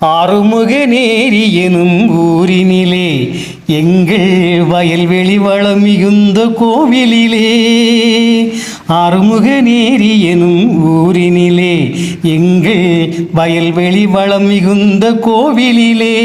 ஆறுமுக நேரி எனும் ஊரினிலே எங்கள் வயல்வெளி வளம் மிகுந்த கோவிலிலே. ஆறுமுக நேரி எனும் ஊரினிலே எங்கள் வயல்வெளி வளம் மிகுந்த கோவிலிலே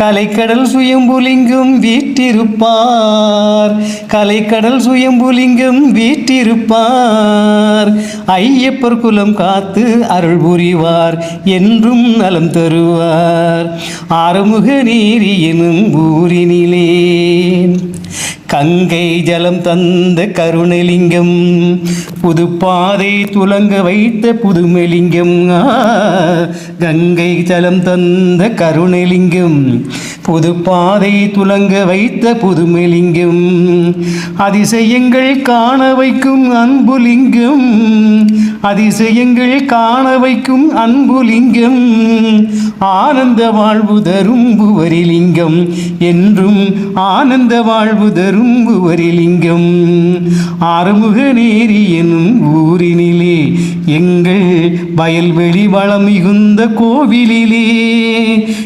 கலைக்கடல் சுயம்புலிங்கம் வீட்டிருப்பார் கலைக்கடல் சுயம்புலிங்கம் வீட்டிருப்பார் ஐயப்பர் குலம் காத்து அருள் புரிவார் என்றும் நலம் தருவார். ஆறுமுக நீரி எனும் ஊரினிலே கங்கை ஜலம் தந்த கருணலிங்கம் புதுப்பாதை துலங்க வைத்த புதுமலிங்கம். கங்கை ஜலம் தந்த கருணலிங்கம் புதுப்பாதை துலங்க வைத்த புதுமலிங்கம். அதிசயங்கள் காண வைக்கும் அன்புலிங்கம் அதிசயங்கள் காண வைக்கும் அன்புலிங்கம். ஆனந்த வாழ்வு தரும் புவரிலிங்கம் என்றும் ஆனந்த வாழ்வு தரும் புவரிலிங்கம் ஆறுமுக நேரி எனும் ஊரினிலே எங்கள் வயல்வெளி வளம் மிகுந்த கோவிலிலே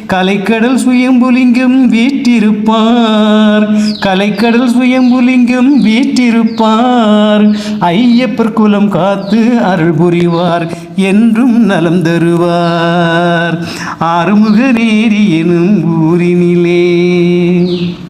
கலைக்கடல் சுயம்புலிங்கம் வீற்றிருப்பார். கலைக்கடல் சுயம்புலிங்கம் வீற்றிருப்பார். ஐயப்பர் குலம் காத்து அருள் புரிவார் என்றும் நலம் தருவார். ஆறுமுக நேரி எனும் ஊரினிலே